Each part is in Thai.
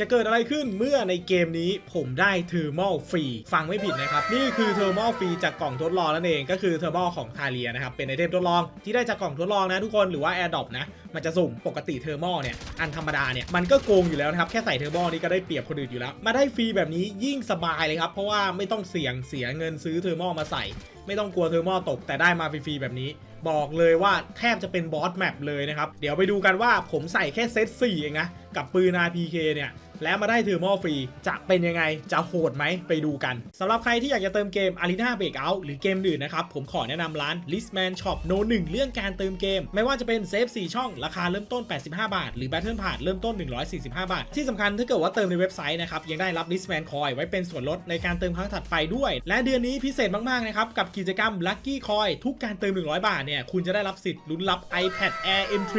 จะเกิดอะไรขึ้นเมื่อในเกมนี้ผมได้เทอร์มอลฟรีฟังไม่ผิดนะครับ นี่คือเทอร์มอลฟรีจากกล่องทดลองนั่นเองก็คือเทอร์มอลของทาเลียนะครับ เป็นไอเทมทดลองที่ได้จากกล่องทดลองนะทุกคนหรือว่า Air d r o p นะ มันจะสุ่มปกติเทอร์มอลเนี่ย อันธรรมดาเนี่ย มันก็โกงอยู่แล้วนะครับ แค่ใส่เทอร์มอลนี่ก็ได้เปรียบคนอื่นอยู่แล้ว มาได้ฟรีแบบนี้ยิ่งสบายเลยครับเพราะว่าไม่ต้องเสี่ยงเสียเงินซื้อเทอร์มอลมาใส่ ไม่ต้องกลัวเทอร์มอลตกแต่ได้มาฟรีๆแบบนี้บอกเลยว่าแทบจะเป็นบอสแมปเลยนะครับ เดี๋ยวไปดูกันว่าผมใส่แค่เซต4เองนะ กับปืน RPK เนี่ย แล้วมาได้เทอร์มอฟรี จะเป็นยังไง จะโหดไหมไปดูกันสำหรับใครที่อยากจะเติมเกม Arena Breakout หรือเกมอื่นนะครับ ผมขอแนะนำร้าน Listman Shop No 1 เรื่องการเติมเกม ไม่ว่าจะเป็นเซฟ 4 ช่อง ราคาเริ่มต้น 85 บาท หรือ Battle Pass เริ่มต้น 145 บาท ที่สำคัญถ้าเกิดว่าเติมในเว็บไซต์นะครับ ยังได้รับ Listman Coin ไว้เป็นส่วนลดในการเติมครั้งถัดไปด้วย และเดือนนี้พิเศษมากๆนะครับกับกิจกรรม Lucky Coin ทุกการเติม 100 บาทเนี่ยคุณจะได้รับสิทธิ์ลุ้นรับ iPad Air M3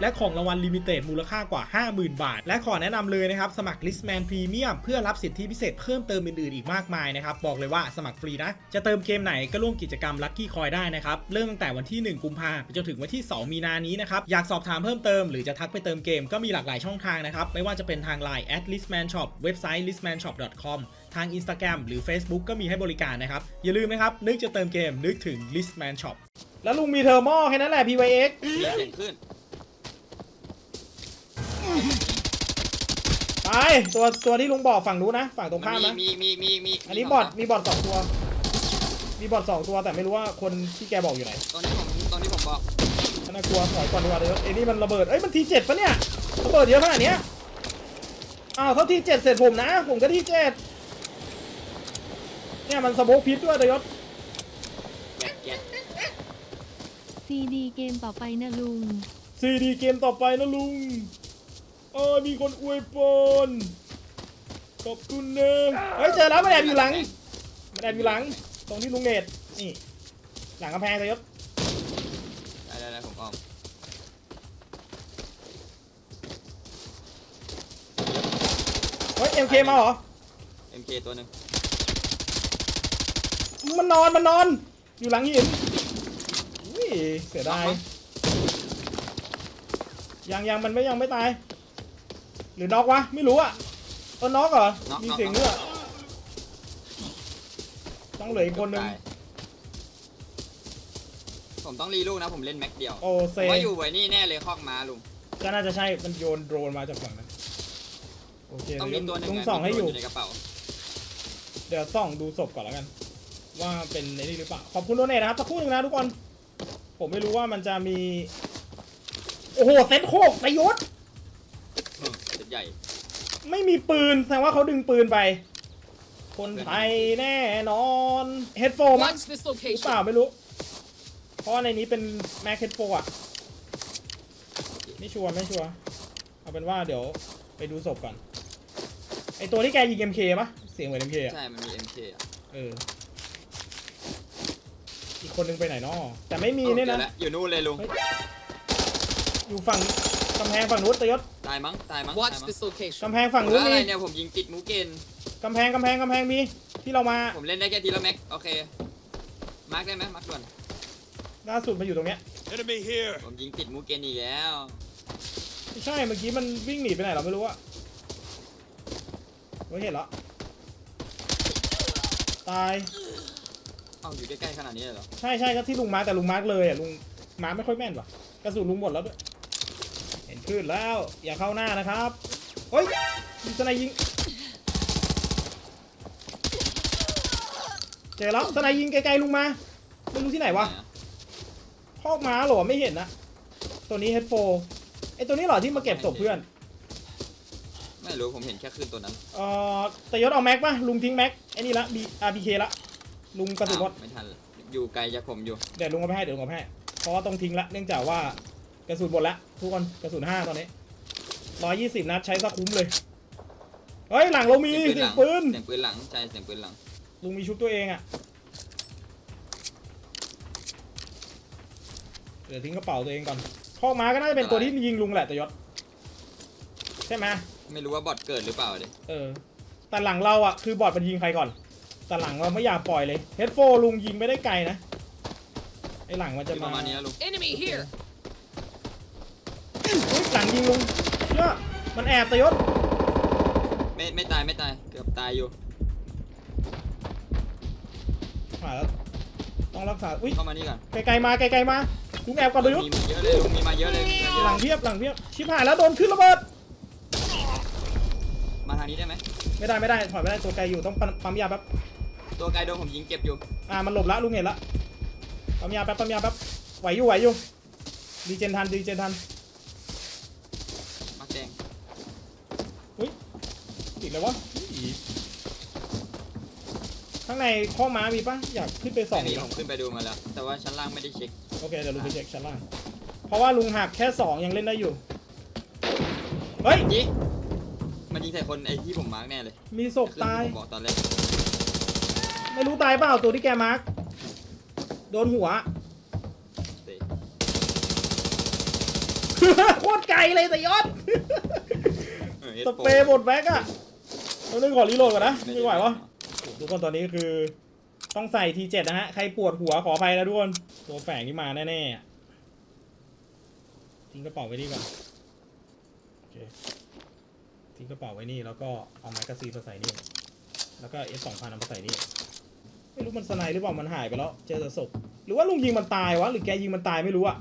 และของรางวัลลิมิเต็ดมูลค่ากว่า 50,000 บาท และขอแนะนำเลยนะครับสมัคร Listman Premium เพื่อรับสิทธิพิเศษเพิ่มเติมอื่นๆอีกมากมายนะครับ บอกเลยว่าสมัครฟรีนะ จะเติมเกมไหนก็ร่วมกิจกรรม Lucky Coin ได้นะครับ เริ่มตั้งแต่วันที่ 1 กุมภาพันธ์จนถึงวันที่ 2 มีนานี้นะครับ อยากสอบถามเพิ่มเติมหรือจะทักไปเติมเกมก็มีหลากหลายช่องทางนะครับ ไม่ว่าจะเป็นทาง Line at listman shop เว็บไซต์ listmanshop.com ทาง Instagram หรือ Facebook ก็มีให้บริการนะครับอย่าลืมนะครับนึกจะเติมเกมนึกถึง listman shop แล้วลุงมีเทอร์โมแค่นั้นแหละ PYX มีเสียงขึ้น ไปตัวตัวที่ลุงบอกฝั่งนู้นนะฝั่งตรงข้ามนะมีมีมีมีอันนี้บอทมีบอทสองตัว มีบอทสองตัวแต่ไม่รู้ว่าคนที่แกบอกอยู่ไหนตอนนี้ผมตอนนี้ผมบอกน่ากลัวถอยก่อนดีกว่าเดี๋ยวไอ้นี่มันระเบิดเอ้ยมันทีเจ็ดปะเนี่ยระเบิดเยอะขนาดเนี้ยอ้าวเขาทีเจ็ดเสร็จผมนะผมก็ทีเจ็ดเนี่ยมันสโมกพิษด้วยเดยศแกะแกะซีดีเกมต่อไปนะลุงซีดีเกมต่อไปนะลุง เออมีคนอวยพรขอบคุณนะเฮ้ยเจอแล้วมันแอบอยู่หลังมันแอบอยู่หลัง ตรงที่ลุงเนตนี่หลังกำแพงเดยศได้ได้ได้ผมออมเฮ้ยเอ็มเคมาเหรอ MK ตัวหนึ่งมันนอนมันนอน อยู่หลังหินอุ้ยเสียดายยังยังมันไม่ยังไม่ตายห รือน็อกวะ ไม่รู้อะเออน็อกเหรอมีเสียงเนื้อต้องเหลืออีกคนนึงตายผมต้องรีลูกนะ ผมเล่นแม็กเดียวโอเซผมว่าอยู่ไว้นี่แน่เลยคอกม้าลุง ก็น่าจะใช่ มันโยนโดรนมาจากฝั่งนั้น โอเคต้องมีเดี๋ยวตัวหนึ่งลุงะส่องให้อยู่ มีตัวในกระเป๋า เดี๋ยวส่องดูศพก่อนแล้วกัน ว่าเป็นไอ้นี่หรือเปล่า ขอบคุณโดเนทนะครับสักครู่หนึงนะทุกคน ผมไม่รู้ว่ามันจะมี โอ้โห เซ็ตโคกประยุทธ์อืมเซ็ต ใหญ่ไม่มีปืนแสดงว่าเขาดึงปืนไป คนไทยแน่นอนเฮดโฟมั้ง Watch this หรือ location. เปล่าไม่รู้ เพราะว่าในนี้เป็นแม็กเฮดโฟอะ ไม่ชัวร์ไม่ชัวร์เอาเป็นว่าเดี๋ยวไปดูศพก่อน ไอตัวที่แกยิง MK ปะเสียงเหมือน MK อะ ใช่มันมี MK อะเออ อีกคนนึงไปไหนนอแต่ไม่มีอ้าเนี่ยจอนะแล้วอยู่นู่นเลยลุง เฮ้ย อยู่ฝั่งกำแพงฝั่งนู้นตยศตายมั้งตายมั้ง Watch ตายมั้ง this location. กำแพงฝั่งนู้แล้นวอะไรมีเนี่ยผมยิงติดมูเกนกำแพงกำแพงกำแพงมีที่เรามาผมเล่นได้แค่ทีละแม็กโอเคมาร์กได้ไหมมาร์กด่วนล่าสุดมาอยู่ตรงเนี้ย Enemy here! ผมยิงติดมูเกนอีกแล้วไม่ใช่เมื่อกี้มันวิ่งหนีไปไหนเราไม่รู้อะเฮ้ยเห็นแล้วตายเอ้าอยู่ใกล้ๆขนาดนี้เลยเหรอใช่ใช่ก็ที่ลุงมาร์คแต่ลุงมาร์กเลยอะลุงมาร์คไม่ค่อยแม่นว่ะกระสุนลุงหมดแล้วด้วยเห็น ขึ้นแล้ว อย่าเข้าหน้านะครับเฮ้ยมีสไนยิง เจอแล้วสไนยิงไกลๆลุงมาไม่รู้ที่ไหนวะไหนอะคอกม้าเหรอไม่เห็นนะ ตัวนี้เฮดโฟไอตัวนี้เหรอที่มาเก็บศพเพื่อน ไม่รู้ผมเห็นแค่ขึ้นตัวนั้น เอ่อแต่ยศเอาแม็กป่ะลุงทิ้งแม็กไอ้นี่ละบีอาร์พีเคละ ลุงกระสุนหมดอ้าวไม่ทัน อยู่ไกลจากผมอยู่ เดี๋ยวลุงเอาไปให้เดี๋ยวลุงเอาไปให้ เพราะว่าต้องทิ้งละ เนื่องจากว่า กระสุนหมดละทุกคนกระสุนห้าตอนนี้ร้อยยี่สิบนัดใช้ซะคุ้มเลย เฮ้ย หลังเรามีเสีเสียยงงปืปืนนเสียงปืนหลังใช่เสียงปืนหลัง ลุงมีชุบตัวเองอะเดี๋ยวทิ้งกระเป๋าตัวเองก่อนคอกม้าก็น่าจะเป็นตัวที่ยิงลุงแหละแต่ยศใช่ไหมไม่รู้ว่าบอทเกิดหรือเปล่าเลยเออ แต่หลังเราอะคือบอดมันยิงใครก่อน แต่หลังเราไม่อยากปล่อยเลยเฮดโฟลุงยิงไม่ได้ไกลนะไอหลังมันจะปมาระมาณนี้นะลุง Enemy here. อุ๊ยหลังยิงลุงเชื่อมันแอบตะยศไม่ไม่ตายไม่ตายเกือบตายอยู่มาแล้วต้องรักษาอุ้ยเข้ามานี่ก่อนไกลๆมาไกลๆมาลุงแอบก่อนเลยยุมีมาเยอะเลยลุงมีมาเยอะเลยมีมาเยอะหลังเพียบหลังเพียบชิบหายแล้วโดนขึ้นระเบิดมาทางนี้ได้ไหมไม่ได้ไม่ได้ถอยไม่ได้ตัวไกลอยู่ต้องปั๊มปั๊มยาแป๊บตัวไกลโดนผมยิงเก็บอยู่อ่ามันหลบละลุงเห็นละปั๊มยาแป๊บปั๊มยาแป๊บไหวอยู่ไหวอยู่ดีเจนทันดีเจนทัน วะอีข้างในข้อม้ามีปะอยากขึ้นไปส่องไม่มีอีกผมขึ้นไปดูมาแล้ว แต่ว่าชั้นล่างไม่ได้เช็ค โอเคเดี๋ยวลุงไปเช็คชั้นล่าง เพราะว่าลุงหักแค่สองยังเล่นได้อยู่ เฮ้ยจิมันยิงใส่คนไอ้ที่ผมมาร์กแน่เลยมีศพคือตาย ผมบอกตอนแรกไม่รู้ตายเปล่าตัวที่แกมาร์กโดนหัวเตะโคตรไกลเลยแต่ยศ เออสเปรย์หมดแบ็กอะ เราต้องขอรีโหลดก่อนนะ ไม่ไหววะทุกคนตอนนี้คือต้องใส่ทีเจ็ดนะฮะ ใครปวดหัวขออภัยนะทุกคน ตัวแฝงนี่มาแน่ๆอะทิ้งกระเป๋าไว้นี่ก่อนโอเคทิ้งกระเป๋าไว้นี่แล้วก็เอาแมกกาซีนมาใส่นี่ แล้วก็เอสสองพันเอามาใส่นี่ ไม่รู้มันสไนด์หรือเปล่ามันหายไปแล้ว เจอแต่ศพหรือว่าลุงยิงมันตายวะ หรือแกยิงมันตายไม่รู้อะ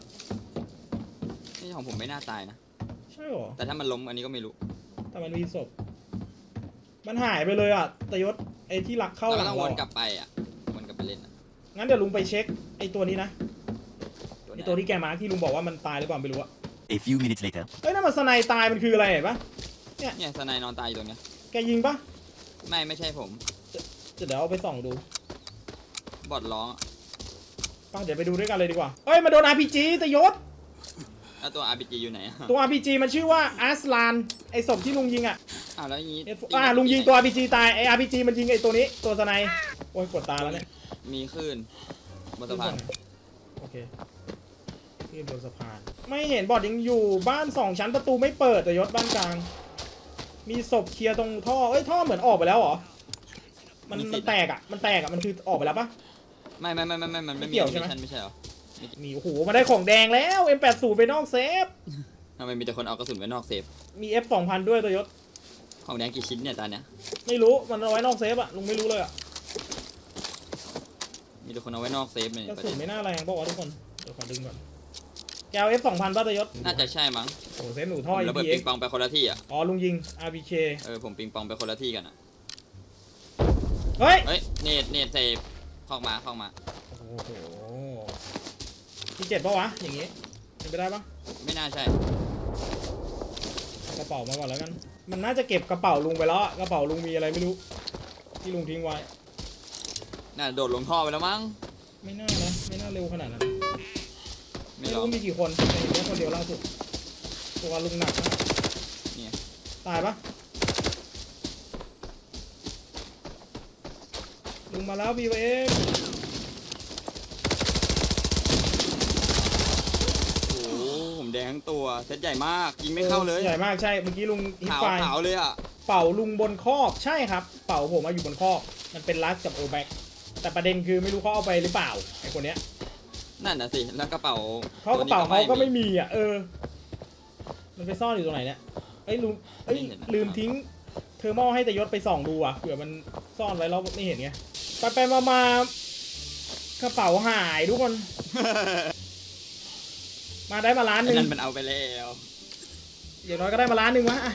นี่ของผมไม่น่าตายนะ ใช่หรอ แต่ถ้ามันล้มอันนี้ก็ไม่รู้ แต่มันมีศพ มันหายไปเลยอะแต่ยศไอ้ที่หลักเข้าเราหลัก็งต้องวเรานกลับไปอะวนกลับไปเล่นอะงั้นเดี๋ยวลุงไปเช็คไอ้ตัวนี้นะตัวไอ้เนี้ยตัวที่แกมาร์คที่ลุงบอกว่ามันตายหรือเปล่าไม่รู้อะ A few minutes later. เฮ้ยนั่นมันสไนตายมันคืออะไรเห็นปะเนี่ยสไนด์นอนตายอยู่ตรงเนี้ยแกยิงปะไม่ไม่ใช่ผมเดี๋ยวเอาไปส่องดูบอดร้องอะป้าเดี๋ยวไปดูด้วยกันเลยดีกว่าเอ้ยมาโดน RPG แต่ยศ แล้วตัว RPG อยู่ไหนอะตัว RPG มันชื่อว่าอาร์สลานไอ้ศพที่ลุงยิงอะ อ้าวแล้วอย่างงี้เอฟอ่าลุงยิงตัว RPG ตายไอ้ RPG มันยิงไอ้ตัวนี้ตัวสไนโอ้ยกดตาแล้วเนี่ยมีคลื่นบนสะพานโอเคที่บนสะพาน ไม่เห็นบอดยังอยู่บ้านสองชั้นประตูไม่เปิดแต่ยศบ้านกลาง มีศพเคลียร์ตรงท่อเอ้ยท่อเหมือนออกไปแล้วเหรอมันมันแตกอะมันแตกอะมันคือออกไปแล้วปะ ไม่ไม่ไม่ไม่ไม่มันไม่ไม่เกี่มียวใช่ไหมมิชชั่นไม่ใช่เหรอมีโอ้โหมาได้ของแดงแล้ว M80 ไปนอกเซฟ ทำไมมีแต่คนเอากระสุนไว้นอกเซฟมี F2000 ด้วยตัวยศ ของแดงกี่ชิ้นเนี่ยตอนเนี้ยไม่รู้มันเอาไว้นอกเซฟอะลุงไม่รู้เลยอะมีแต่คนเอาไว้นอกเซฟเลยกระประสุเด็นนไม่น่าแรงบอกว่าวะทุกคนเดี๋ยวขอดึงก่อนแกเอา F2000 ป่ะตัวยศน่าจะใช่มั้งโอ้โหเซฟหนูผท่อ มระเบิดปิ EPX งปองไปคนละที่อะอ๋อลุงยิง RPK เออผมปิงปองไปคนละที่กันอะเฮ้ย เฮ้ยเนตเนตเซฟเข้ามาเข้ามา โอ้โหที่เจ็ดปะวะ อย่างงี้เป็นไปได้ปะไม่น่าใช่เอากระเป๋ามาก่อนแล้วกัน มันน่าจะเก็บกระเป๋าลุงไปแล้วอะกระเป๋าลุงมีอะไรไม่รู้ ที่ลุงทิ้งไว้ น่าโดดลงท่อไปแล้วมั้งไม่น่านะไม่น่าเร็วขนาดนั้นไม่ไม่หรอรู้ก มีกี่คนแต่มีแค่คนเดียวล่าสุดตัวลุงหนักนะเนี่ย ตายปะลุงมาแล้วบีเอ็ม โอ้โหผมแดงทั้งตัวเซตใหญ่มากยิงไม่เข้าเลยใหญ่มากใช่เมื่อกี้ลุงฮิตขาวไฟขาวเลยอะเป่าลุงบนคอกใช่ครับ เป่าผมมาอยู่บนคอกมันเป็นลัสกับโอแบ็กแต่ประเด็นคือไม่รู้เขาเอาไปหรือเปล่าไอคนเนี้ยนั่นน่ะสิแล้วกระเป๋าเขากระเป๋าตัวเขานี้ก็ไม่มีอะเออ มันไปซ่อนอยู่ตรงไหนเนี่ยเอ้ยลุงเอ้ยไม่เห็นอะลืมทิ้งเทอร์โมให้แต่ยศไปส่องดูอะเผื่อมันซ่อนไว้แล้วไม่เห็นไงไปไปมามากระเป๋าหายทุกคน มาได้มาล้านหไอ้นึ่งนั่นมันเอาไปแล้วอย่างน้อยก็ได้มาล้านหนึ่งวะอะ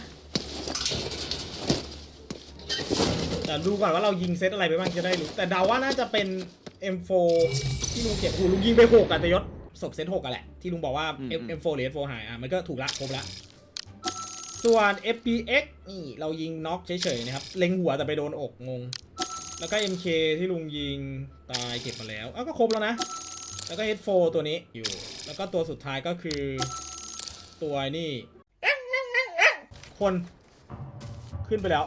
แต่ดูก่อนว่าเรายิงเซตอะไรไปบ้างจะได้รู้แต่เดาว่าน่าจะเป็น M4 ที่ลุงเก็บโอ้โหลุงยิงไปหกอะแต่ยศศพเซตหกอะแหละที่ลุงบอกว่า M- M4 หรือ F4 หายอะมันก็ถูกละครบละ ส่วน FPX นี่เรายิงน็อกเฉยๆนะครับ เล็งหัวแต่ไปโดนอกงง แล้วก็ MK ที่ลุงยิงตายเก็บมาแล้วอ้าวก็ครบแล้วนะ แล้วก็ H4 ตัวนี้อยู่ แล้วก็ตัวสุดท้ายก็คือ ตัวนี่ คนขึ้นไปแล้ว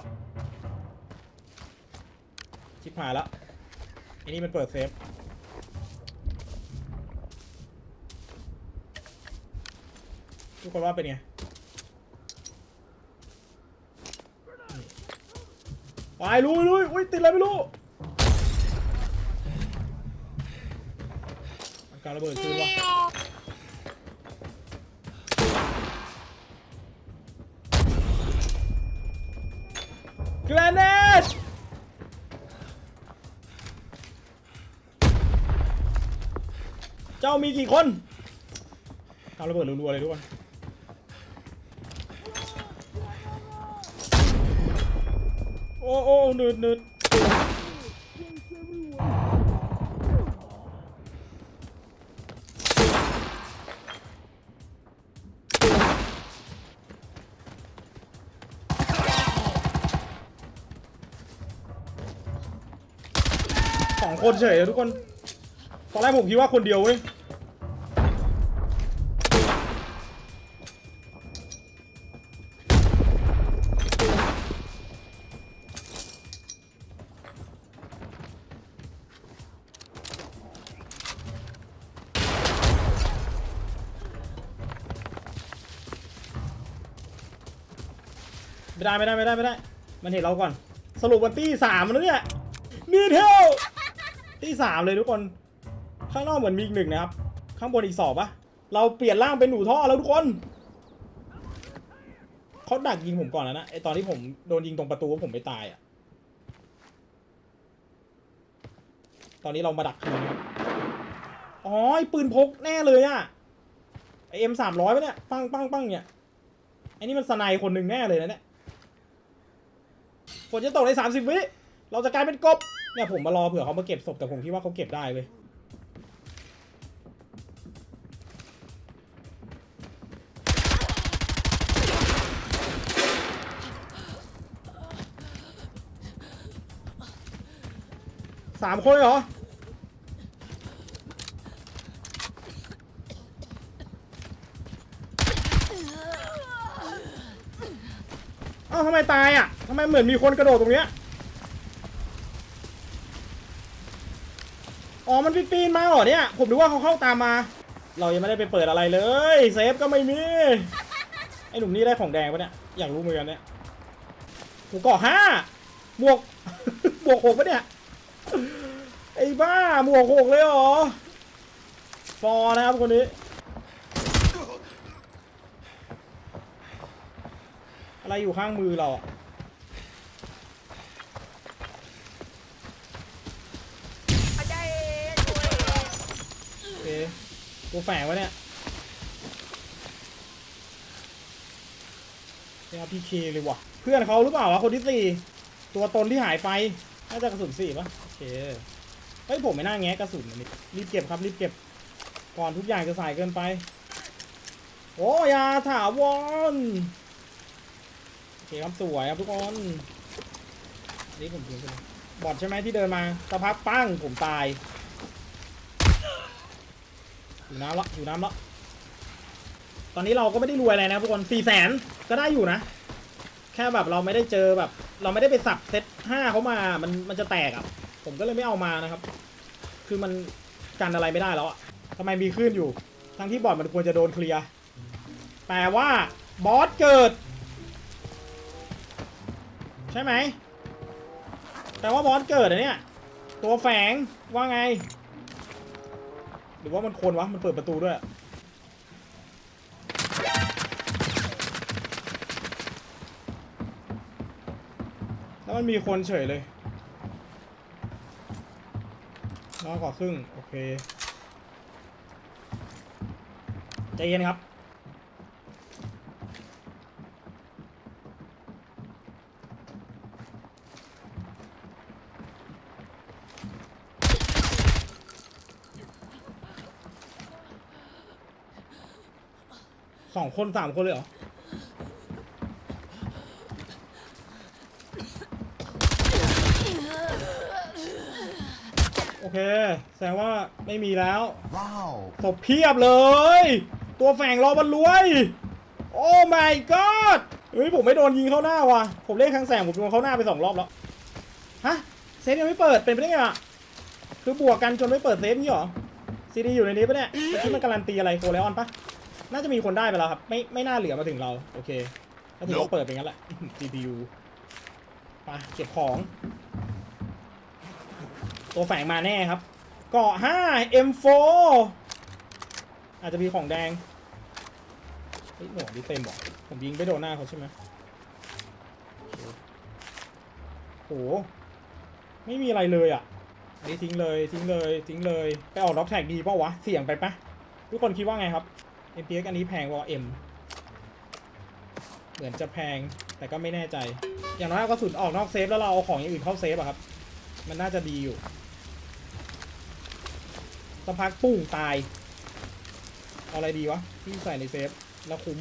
ชิบหายแล้วอ้นี่มันเปิดเซฟทุกคนว่าเป็นไงไปลุยลุยอุ้ยติดอะไรไม่รู้มันการระเบิดคืนวะ มีกี่คนทำระเบิดรัวๆเลยทุกคนโอ้โอ้หนืดหนืดสองคนเฉยเลยทุกคน ตอนแรกผมคิดว่าคนเดียวเว้ย ได้ไม่ได้ไม่ได้ไม่ได้ มันเห็นเราก่อน สรุปวันที่สามแล้วเนี่ยนี่เท่าที่สามเลยทุกคน ข้างนอกเหมือนมีอีกหนึ่งนะครับ ข้างบนอีกสองปะเราเปลี่ยนร่างเป็นหนูท่อแล้วทุกคนเขาดักยิงผมก่อนแล้วนะไอตอนที่ผมโดนยิงตรงประตูผมไปตายอะ่ะ ตอนนี้เรามาดักคืนครับอ๋อปืนพกแน่เลยอะ่ะไอเอ็มสามร้อยปะเนี่ย ปังปังปังเนี่ยไอนี่มันสไนคนหนึ่งแน่เลยนะเนี่ย ฝนจะตกใน 30 วิ เราจะกลายเป็นกบ เนี่ยผมมารอเผื่อเขามาเก็บศพแต่ผมคิดว่าเขาเก็บได้เลยสามคนเลยเหรอ เอ้าทำไมตายอะ ทำไมเหมือนมีคนกระโดดตรงเนี้ย อ๋อ มันปีนๆมาเหรอเนี่ย ผมนึกว่าเขาเข้าตามมา เรายังไม่ได้ไปเปิดอะไรเลย เซฟก็ไม่มี ไอ้หนุ่มนี่ได้ของแดงปะเนี่ย อยากรู้เหมือนกันเนี่ยหูเกาะห้าหมวกหมวกหกปะเนี่ย ไอ้บ้าหมวกหกเลยเหรอ ฟอร์นะครับคนนี้อะไรอยู่ข้างมือเราอะโอเค ตัวแฝงวะเนี่ยเนี่ยพีเคเลยว่ะ เพื่อนเขาหรือเปล่าวะคนที่สี่ตัวตนที่หายไป น่าจะกระสุนสี่ปะโอเค เฮ้ยผมไม่น่าแงะกระสุนนนี้รีบเก็บครับรีบเก็บ ก่อนทุกอย่างจะสายเกินไป โอ้ยาถาวรโอเคครับสวยครับทุกคนนนี้ผมทิ้งไปบอดใช่ไหมที่เดินมาสักพักปั้งผมตาย อยู่น้ำละอยู่น้ำละตอนนี้เราก็ไม่ได้รวยอะไรนะทุกคนสี่แสนก็ได้อยู่นะ แค่แบบเราไม่ได้เจอแบบ เราไม่ได้ไปสับเซตห้าเขามามันมันจะแตกอะ ผมก็เลยไม่เอามานะครับ คือมันกันอะไรไม่ได้แล้วอะทำไมมีคลื่นอยู่ ทั้งที่บอดมันควรจะโดนเคลียร์แต่ว่าบอสเกิด ใช่ไหมแต่ว่าบอสเกิดอะเนี่ยตัวแฝงว่าไง หรือว่ามันคนวะ มันเปิดประตูด้วย แล้วมันมีคนเฉยเลยน้อยกว่าครึ่ง โอเค ใจเย็นครับ สองคนสามคนเลยเหรอ โอเค แสดงว่าไม่มีแล้ว Wow. ศพเพียบเลย ตัวแฝงรอบรรลวย โอ้ my god เฮ้ยผมไม่โดนยิงเข้าหน้าว่ะ ผมเล่นครั้งแสงผมโดนเข้าหน้าไปสองรอบแล้ว ฮะ เซฟยังไม่เปิดเป็นไปได้ไงอะ คือบวกกันจนไม่เปิดเซฟนี่หรอ ซีดีอยู่ในนี้ปะเนี่ยเมื่อกี้มันการันตีอะไรโคเลออนปะ น่าจะมีคนได้ไปแล้วครับ ไม่ไม่น่าเหลือมาถึงเรา โอเคก็ถือว่าเปิดเป็นงั้นแหละ GPU ไปเก็บของ ตัวแฝงมาแน่ครับเกาะ5 M4 อาจจะมีของแดงเฮ้ยหน่วงนี่เต็มบอกผมยิงไปโดนหน้าเขาใช่ไหมโอเคโหไม่มีอะไรเลยอะอันนี้ทิ้งเลยทิ้งเลยทิ้งเลย ไปออกด็อกแท็กดีเปล่าวะ เสี่ยงไปปะทุกคนคิดว่าไงครับ MPX อันนี้แพงกว่า M เหมือนจะแพงแต่ก็ไม่แน่ใจ อย่างน้อยเอากระสุนออกนอกเซฟแล้วเราเอาของอย่างอื่นเข้าเซฟอะครับ มันน่าจะดีอยู่สักพักปุ้งตาย เอาอะไรดีวะที่ใส่ในเซฟแล้วคุ้ม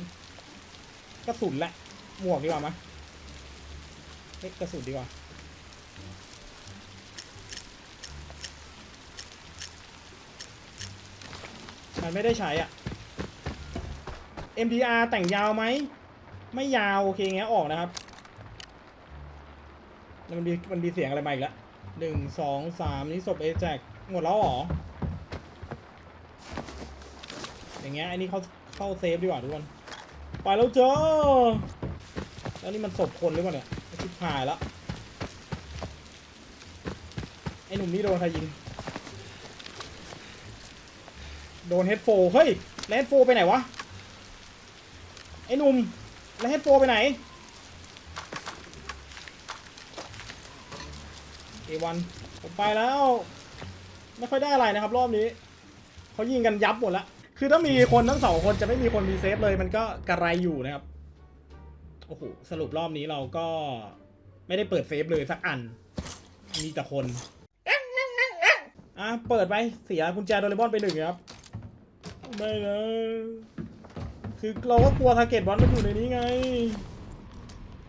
กระสุนแหละ หมวกดีกว่ามะเอ๊ะกระสุนดีกว่ามันไม่ได้ใช้อะ MDR แต่งยาวไหม ไม่ยาว โอเคงั้นออกนะครับ มันมีมันมีเสียงอะไรมาอีกแล้วหนึ่งสองสามนี่ศพเอแจกหมดแล้วหรอ อย่างเงี้ยอันนี้เขาเข้าเซฟดีกว่าทุกคน ไปแล้วเจ้าแล้วนี่มันศพคนหรือเปล่าเนี่ยชิบหายแล้วไอ้หนุ่มนี่โดนใครยิง โดนเฮดโฟเฮ้ยแล้วเฮดโฟไปไหนวะ ไอ้หนุ่ม แล้วเฮดโฟไปไหนเอวันผมไปแล้ว ไม่ค่อยได้อะไรนะครับ รอบนี้เขายิงกันยับหมดละคือถ้ามีคนทั้งสองคนจะไม่มีคนมีเซฟเลย มันก็กระไรอยู่นะครับโอ้โหสรุปรอบนี้เราก็ไม่ได้เปิดเซฟเลยสักอัน มีแต่คนอะเปิดไปเสียกุญแจโดเรมอนไปหนึ่งครับ ไม่นะ คือเราก็กลัวทาร์เก็ตบอลมันอยู่ในนี้ไง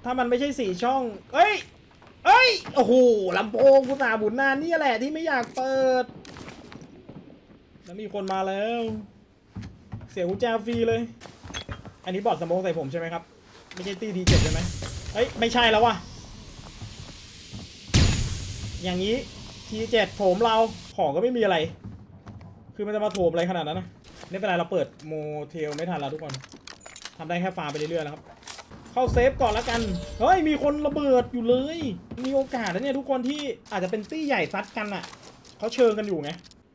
ถ้ามันไม่ใช่สี่ช่อง เอ้ย เอ้ย โอ้โหลำโพงกูตาบุญนานนี่แหละที่ไม่อยากเปิด แล้วมีคนมาแล้ว เสียกุญแจฟรีเลย อันนี้บอดสมองใส่ผมใช่ไหมครับ ไม่ใช่ตีทีเจ็ดใช่ไหมเฮ้ย ไม่ใช่แล้ววะอย่างนี้ทีเจ็ดโถมเราของก็ไม่มีอะไร คือมันจะมาโถมอะไรขนาดนั้นนะ ไม่เป็นไรเราเปิดโมเทลไม่ทันแล้วทุกคนทำได้แค่ฟาร์มไปเรื่อยๆแล้วครับ เข้าเซฟก่อนแล้วกัน เฮ้ย มีคนระเบิดอยู่เลย มีโอกาสนะเนี่ยทุกคนที่อาจจะเป็นตี้ใหญ่ซัดกันอะเขาเชิงกันอยู่ไง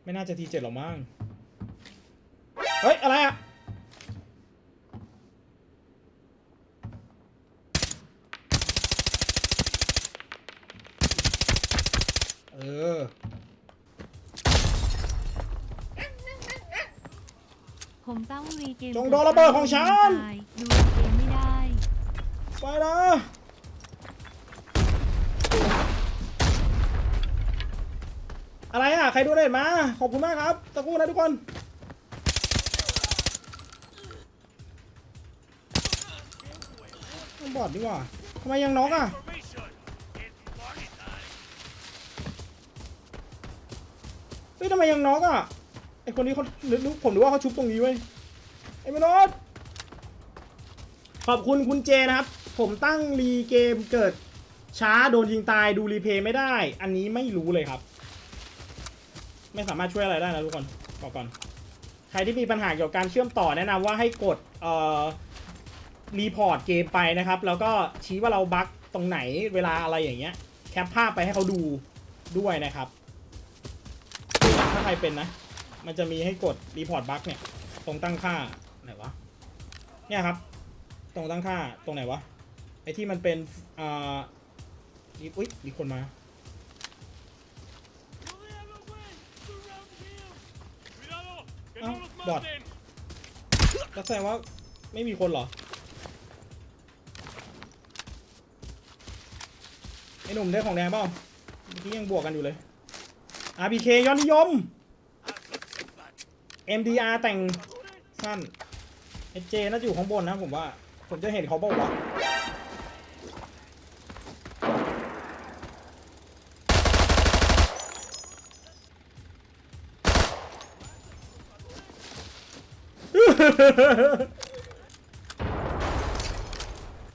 ไม่น่าจะทีเจ็ดหรอมั้ง เฮ้ย อะไรอะออ ผมต้องรีเกมจงโดนระเบิดของฉันตายดูเกมไม่ได้ไปนะอะไรอะ ใครดูเด็ดมา ขอบคุณมากครับตะกู้นะทุกคนต้องบอดดีกว่าทำไมยังน็อกอะ เฮ้ยทำไมยังน็อกอะ ไอคนนี้เขานึกผมนึกว่าเขาชุบตรงนี้เว้ยไอมนอสขอบคุณคุณเจนะครับ ผมตั้งรีเกมเกิดช้าโดนยิงตายดูรีเพย์ไม่ได้ อันนี้ไม่รู้เลยครับ ไม่สามารถช่วยอะไรได้นะทุกคนบอกก่อน ใครที่มีปัญหาเกี่ยวกับการเชื่อมต่อแนะนำว่าให้กดเอ่อรีพอร์ตเกมไปนะครับ แล้วก็ชี้ว่าเราบั๊กตรงไหนเวลาอะไรอย่างเงี้ย แคปภาพไปให้เขาดูด้วยนะครับ ถ้าใครเป็นนะ มันจะมีให้กดรีพอร์ตบั๊กเนี่ย ตรงตั้งค่าไหนวะ เนี่ยครับ ตรงตั้งค่าตรงไหนวะ ไอที่มันเป็น อ่านี่อุ๊ยมีคนมา เอ้าบอทแล้วแสดงว่าไม่มีคนเหรอ ไอหนุ่มได้ของแดงเปล่าเมื่อกี้ยังบวกกันอยู่เลย RPK ยอดนิยม MDR แต่งสั้น SJ น่าจะอยู่ข้างบนนะผมว่า ผมจะเห็นเขาบอกว่า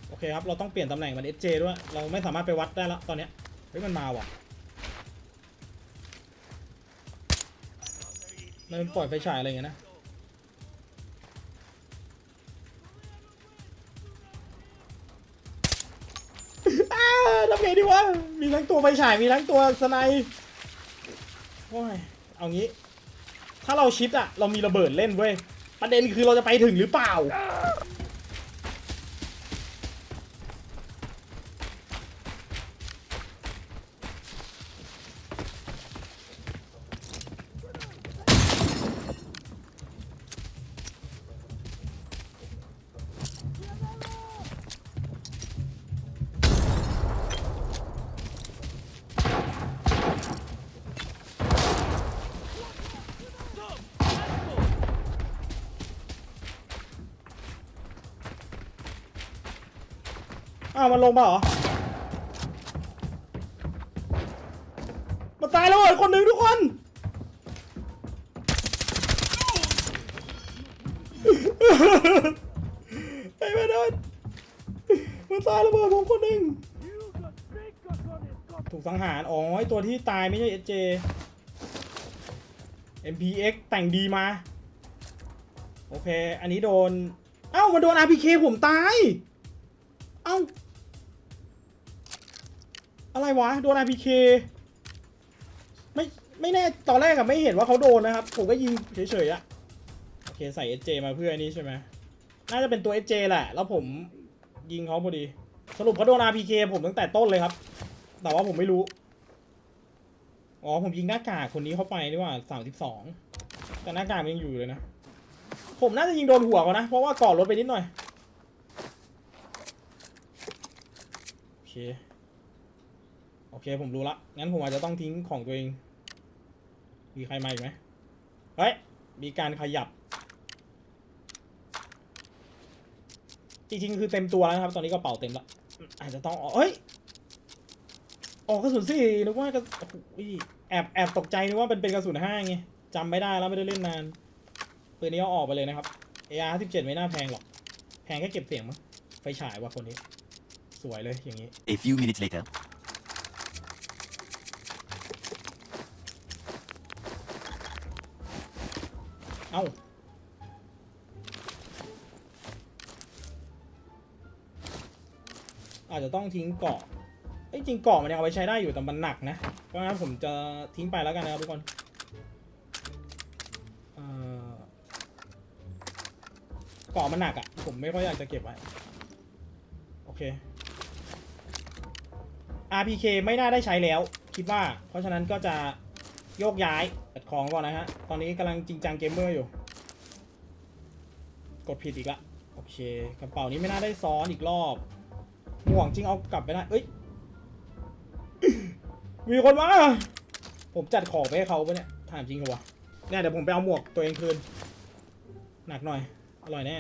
โอเคครับ เราต้องเปลี่ยนตำแหน่งมัน SJ ด้วย เราไม่สามารถไปวัดได้แล้วตอนนี้ เฮ้ย มันมาว่ะ มันปล่อยไฟฉายอะไรอย่างเงี้ยนะ อ้าทำไงดีวะ มีทั้งตัวไฟฉาย มีทั้งตัวสไนโอ้ย เอางี้ ถ้าเราชิดอะเรามีระเบิดเล่นเว้ย ประเด็นคือเราจะไปถึงหรือเปล่าามันลงมาเหรอ มันตายแล้วเหรอคนหนึ่งทุกคน ไอ้แม่เดินมันตายแล้วเบอร์ผมคนหนึ่งถูกสังหาร อ๋อไอตัวที่ตายไม่ใช่ SJ MPX แต่งดีมา โอเค อันนี้โดน เอ้า มันโดน RPK ผมตาย เอ้า อะไรวะ โดน RPK ไม่ไม่แน่ตอนแรกอะไม่เห็นว่าเขาโดนนะครับ ผมก็ยิงเฉยๆอะโอเคใส่ SJ มาเพื่ออันนี้ใช่ไหมน่าจะเป็นตัว SJ แหละ แล้วผมยิงเขาพอดี สรุปเขาโดน RPK ผมตั้งแต่ต้นเลยครับ แต่ว่าผมไม่รู้ อ๋อผมยิงหน้ากากคนนี้เข้าไปนี่ว่าสามสิบสองแต่หน้ากากยังอยู่เลยนะ ผมน่าจะยิงโดนหัวเขานะ เพราะว่าก่อรถไปนิดหน่อยโอเค เคผมรู้ละ งั้นผมอาจจะต้องทิ้งของตัวเอง มีใครมาอีกไหมเฮ้ย มีการขยับ จริงๆ คือเต็มตัวแล้วนะครับ ตอนนี้กระเป๋าเต็มละ อาจจะต้องออกเฮ้ย ออกกระสุนสี่นึกว่ากระแอบแอบตกใจนึกว่าเป็นเป็นกระสุนห้าไงจำไม่ได้แล้วไม่ได้เล่นนานปืนนี้เอาออกไปเลยนะครับ AR 17 ไม่น่าแพงหรอก แพงแค่เก็บเสียงมั้ง ไฟฉายว่ะคนนี้ สวยเลยอย่างนี้ A few minutes later. อ้าอาจจะต้องทิ้งเกาะเอ้จริงเกาะมันยังเอาไปใช้ได้อยู่แต่มันหนักนะ เพราะงั้นผมจะทิ้งไปแล้วกันนะครับทุกคนเอ่อเกาะมันหนักอะ่ะ ผมไม่ค่อยอยากจะเก็บไว้ โอเค RPK ไม่น่าได้ใช้แล้ว คิดว่า เพราะฉะนั้นก็จะ โยกย้ายจัดของก่อนนะฮะ ตอนนี้กำลังจริงจังเกมเมอร์อยู่ กดผิดอีกละ โอเค กระเป๋านี้ไม่น่าได้ซ้อนอีกรอบหม่วงจริงเอากลับไปได้เอ้ย มีคนมา ผมจัดของไปให้เขาปะเนี่ย ถามจริงเหรอวะเนี่ยเดี๋ยวผมไปเอาหมวกตัวเองคืน หนักหน่อย อร่อยแน่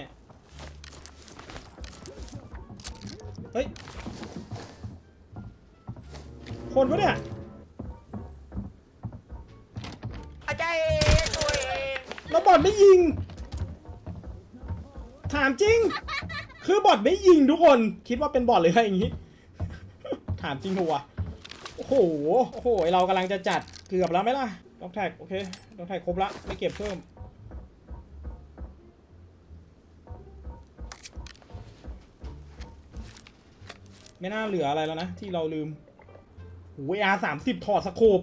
เฮ้ย คนปะเนี่ย แล้วบอทไม่ยิง ถามจริง คือบอทไม่ยิงทุกคน คิดว่าเป็นบอทหรือะไรอย่างงี้ ถามจริงหัวโอ้โห โอ้โห เรากำลังจะจัดเกือบแล้วไหมล่ะด็อกแท็ก โอเคด็อกแท็กครบละไม่เก็บเพิ่ม ไม่น่าเหลืออะไรแล้วนะ ที่เราลืมโอ้ยอาสามสิบถอดสโคป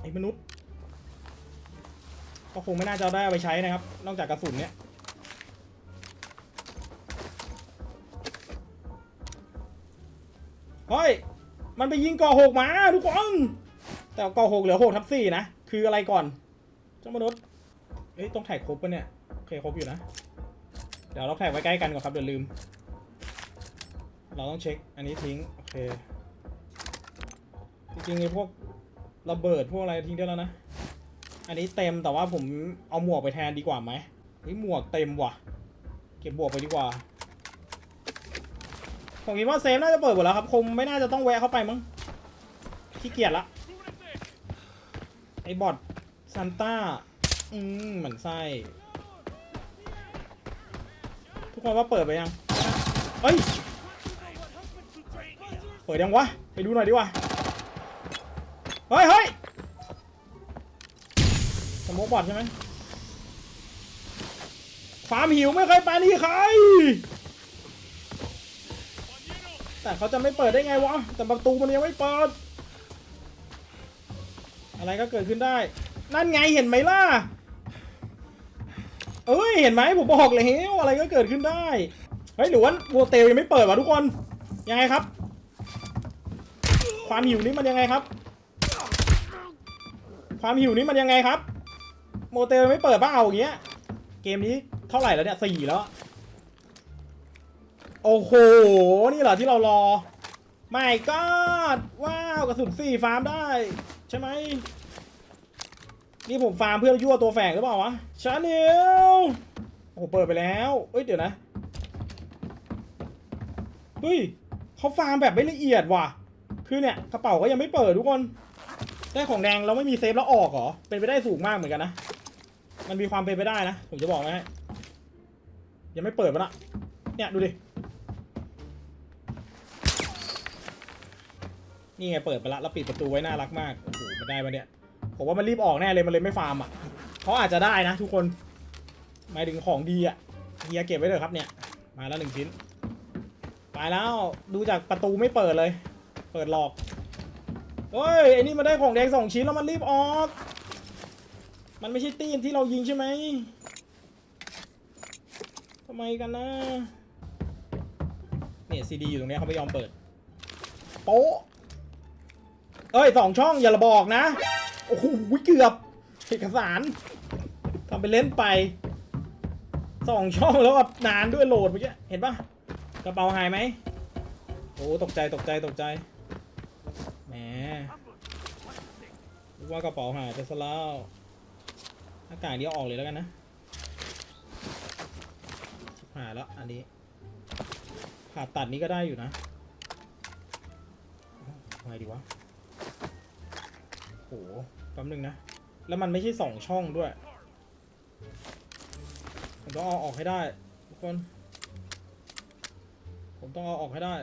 ไอ้มนุษย์ ก็คงไม่น่าจะได้เอาไปใช้นะครับ นอกจากกระสุนเนี่ยเฮ้ย มันไปยิงก่อหกมาทุกคน แต่ก่อหกเหลือหกทับสี่นะ คืออะไรก่อน เจ้ามนุษย์ เฮ้ย ต้องถ่ายครบปะเนี่ย โอเคครบอยู่นะ เดี๋ยวเราแท็กไว้ใกล้กันก่อนครับเดี๋ยวลืม เราต้องเช็ค อันนี้ทิ้ง โอเค จริงๆไอ้พวกระเบิดพวกอะไรทิ้งได้แล้วนะ อันนี้เต็มแต่ว่าผมเอาหมวกไปแทนดีกว่าไหมเฮ้ยหมวกเต็มว่ะ เก็บหมวกไปดีกว่า ผมคิดว่าเซฟน่าจะเปิดหมดแล้วครับ คงไม่น่าจะต้องแวะเข้าไปมั้งขี้เกียจละ ไอ้บอทซันต้า อืมเหมือนไส้ทุกคนว่าเปิดไปยังเฮ้ย เปิดยังวะ ไปดูหน่อยดีกว่า เฮ้ยเฮ้ย มกบอดใช่ไหมความหิวไม่เคยปานี่ใคร แต่เขาจะไม่เปิดได้ไงวะ แต่ประตูมันยังไม่เปิด อะไรก็เกิดขึ้นได้ นั่นไงเห็นไหมล่ะ เอ้ยเห็นไหมผมบอกเลยอะไรก็เกิดขึ้นได้ เฮ้ยหรือว่าโมเตลยังไม่เปิดวะทุกคน ยังไงครับ ความหิวนี้มันยังไงครับ ความหิวนี้มันยังไงครับ โมเตลไม่เปิดบ้าเอาอย่างเงี้ย เกมนี้เท่าไหร่แล้วเนี่ยสี่แล้ว โอ้โห นี่เหรอที่เรารอ ไม่ก็ว้าวกระสุนสี่ฟาร์มได้ ใช่ไหม นี่ผมฟาร์มเพื่อยั่วตัวแฝงหรือเปล่าวะชาเนลโอ้โหเปิดไปแล้วเอ้ยเดี๋ยวนะ เฮ้ยเขาฟาร์มแบบไม่ละเอียดว่ะ คือเนี่ยกระเป๋าก็ยังไม่เปิดทุกคน ได้ของแดงเราไม่มีเซฟแล้วออกเหรอ เป็นไปได้สูงมากเหมือนกันนะ มันมีความเป็นไปได้นะ ผมจะบอกนะฮะยังไม่เปิดมาละเนี่ยดูดิ นี่ไงเปิดไปละแล้วปิดประตูไว้น่ารักมาก โอ้โหมันได้มาเนี่ย ผมว่ามันรีบออกแน่เลยมันเลยไม่ฟาร์มอะเขาอาจจะได้นะทุกคน หมายถึงของดีอะเฮียเก็บไว้เลยครับเนี่ย มาแล้วหนึ่งชิ้น ไปแล้วดูจากประตูไม่เปิดเลย เปิดหลอกเฮ้ยไอ้นี่มันได้ของแดงสองชิ้นแล้วมันรีบออก มันไม่ใช่ตีนที่เรายิงใช่ไหมทำไมกันนะ เนี่ยซีดีอยู่ตรงนี้เขาไม่ยอมเปิด โป๊ะ เอ้ยสองช่องอย่าละบอกนะ โอ้โหเกือบเอกสารทำไปเล่นไปสองช่องแล้วแบบนานด้วยโหลดเมื่อกี้ เห็นปะกระเป๋าหายไหม โอ้ตกใจตกใจตกใจ แหมว่ากระเป๋าหายไปซะแล้ว อากาศเดียวออกเลยแล้วกันนะหายแล้วอันนี้ ผ่าตัดนี้ก็ได้อยู่นะไงดีวะโหแป๊บนึงนะ แล้วมันไม่ใช่สองช่องด้วยผมต้องเอาออกให้ได้ทุกคน ผมต้องเอาออกให้ได้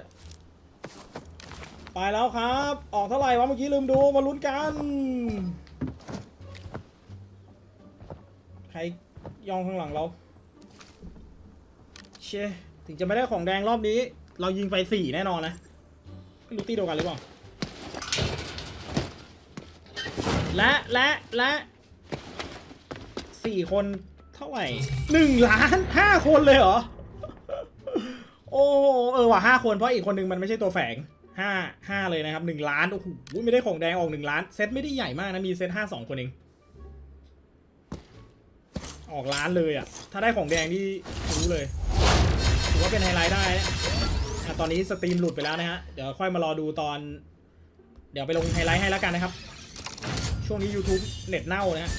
ไปแล้วครับ ออกเท่าไหร่วะเมื่อกี้ลืมดูมาลุ้นกัน ครย่องข้างหลังเรา เชถึงจะไม่ได้ของแดงรอบนี้ เรายิงไปสี่แน่นอนนะไม่รู้ตีเดียวกันหรือเปล่า และและและสี่คนเท่าไหร่หนึ่งล้านห้าคนเลยเหรอ โอ้เออว่ะห้าคนเพราะอีกคนนึงมันไม่ใช่ตัวแฝงห้าห้าเลยนะครับหนึ่งล้านโอ้โหไม่ได้ของแดงออกหนึ่งล้าน เซตไม่ได้ใหญ่มากนะ มีเซตห้าสองคนเอง ออกร้านเลยอะ ถ้าได้ของแดงที่รู้เลย ถือว่าเป็นไฮไลท์ได้นะอะตอนนี้สตรีมหลุดไปแล้วนะฮะ เดี๋ยวค่อยมารอดูตอน เดี๋ยวไปลงไฮไลท์ให้แล้วกันนะครับ ช่วงนี้ YouTube เน็ตเน่านะฮะ